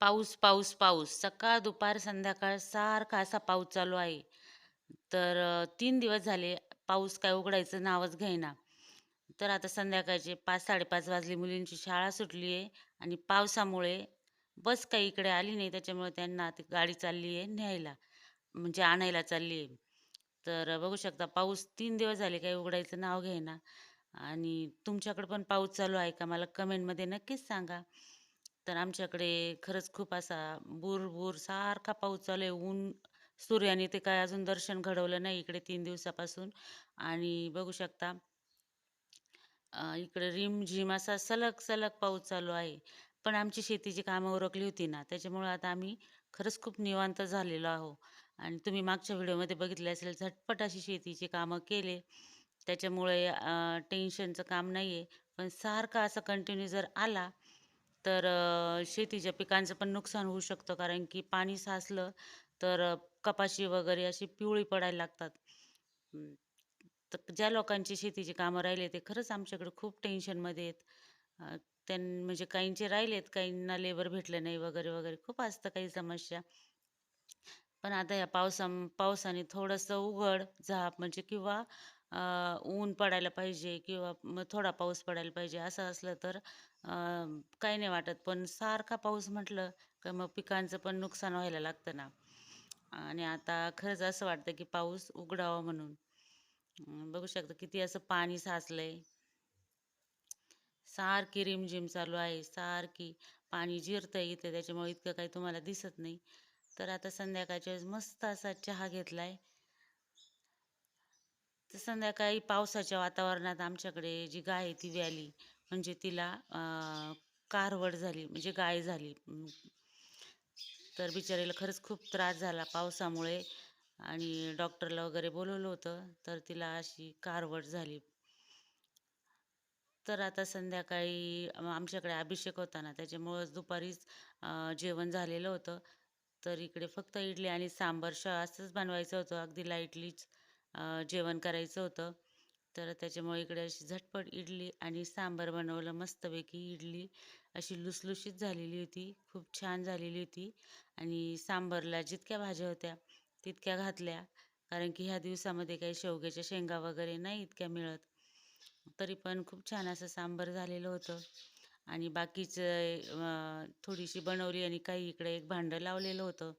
पाऊस, पाऊस, पाऊस. सकाळ, दुपार, संध्याकाळ सारखा असा पाऊस चालू आहे. तर तीन दिवस झाले पाऊस काय उघडायचं नावच घेईना. तर आता संध्याकाळचे पाच साडेपाच वाजले. मुलींची शाळा सुटली आहे आणि पावसामुळे बस काही इकडे आली नाही. त्याच्यामुळे त्यांना ती गाडी चालली आहे न्यायला, म्हणजे आणायला चालली आहे. तर बघू शकता पाऊस तीन दिवस झाले काही उघडायचं नाव घेईना. आणि तुमच्याकडे पण पाऊस चालू आहे का? मला कमेंटमध्ये नक्कीच सांगा. तर आमच्याकडे खरंच खूप असा बुर-बुर सारखा पाऊस चालू आहे. ऊन सूर्याने ते काय अजून दर्शन घडवलं नाही इकडे तीन दिवसापासून आणि बघू शकता इकडे रिमझिम असा सलग-सलग पाऊस चालू आहे. पण आमची शेतीची कामं उरकली होती ना, त्याच्यामुळे आता आम्ही खरंच खूप निवांत झालेलो आहो. आणि तुम्ही मागच्या व्हिडिओमध्ये बघितले असेल झटपट अशी शेतीची कामं केले. त्याच्यामुळे टेन्शनचं काम नाही आहे. पण सारखा असा कंटिन्यू जर आला, तर शेतीच्या पिकांचं पण नुकसान होऊ शकतं. कारण की पाणी साचलं तर कपाशी वगैरे अशी पिवळी पडायला लागतात. तर ज्या लोकांची शेतीची कामं राहिले ते खरंच आमच्याकडे खूप टेन्शनमध्ये आहेत. त्यां म्हणजे काहींचे राहिलेत, काहींना लेबर भेटलं नाही वगैरे, वगैरे खूप असतं काही समस्या. पण आता या पावसा पावसाने थोडंसं उघड झाप म्हणजे किंवा ऊन पडायला पाहिजे किंवा मग थोडा पाऊस पडायला पाहिजे असं असलं तर काही नाही वाटत. पण सारखा पाऊस म्हटलं का मग पिकांचं पण नुकसान व्हायला लागतं ना. आणि आता खरंच असं वाटतं की पाऊस उघडावा म्हणून. बघू शकता किती असं पाणी साचलंय. सारखी रिमझिम चालू आहे. सारखी पाणी जिरतंय इथे त्याच्यामुळे इतकं काही तुम्हाला दिसत नाही. तर आता संध्याकाळच्या वेळेस मस्त असा चहा घेतलाय. तर संध्याकाळी पावसाच्या वातावरणात आमच्याकडे जी गाय आहे ती व्याली. म्हणजे तिला कारवड झाली म्हणजे गाय झाली. तर बिचारीला खरंच खूप त्रास झाला पावसामुळे आणि डॉक्टरला वगैरे बोलवलं होतं. तर तिला अशी कारवड झाली. तर आता संध्याकाळी आमच्याकडे अभिषेक होता ना, त्याच्यामुळंच दुपारीच जेवण झालेलं होतं. तर इकडे फक्त इडली आणि सांबार श असंच बनवायचं होतं. अगदी लाईटलीच जेवण करायचं होतं. तर त्याच्यामुळे इकडे अशी झटपट इडली आणि सांबार बनवलं मस्तपैकी. इडली अशी लुसलुशीत झालेली होती. खूप छान झालेली होती आणि सांबारला जितक्या भाज्या होत्या तितक्या घातल्या. कारण की ह्या दिवसामध्ये काही शेवग्याच्या शेंगा वगैरे नाही इतक्या मिळत. तरी पण खूप छान असं सांबार झालेलं होतं आणि बाकीचं थोडीशी बनवली आणि काही इकडे एक भांडं लावलेलं होतं.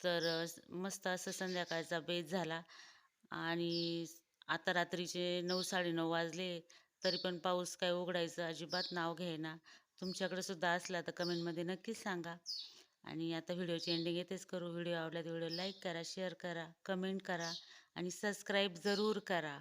तर मस्त असं संध्याकाळचा बेत झाला आणि आता रात्रीचे 9-9:30 वाजले, तरी पण पाऊस काय उघडायचं अजिबात नाव घ्यायना तुमच्याकडे सुद्धा असला तर कमेंटमध्ये नक्कीच सांगा. आणि आता व्हिडिओची एंडिंग येतेच करू. व्हिडिओ आवडला तर व्हिडिओ लाईक करा, शेअर करा, कमेंट करा आणि सबस्क्राईब जरूर करा.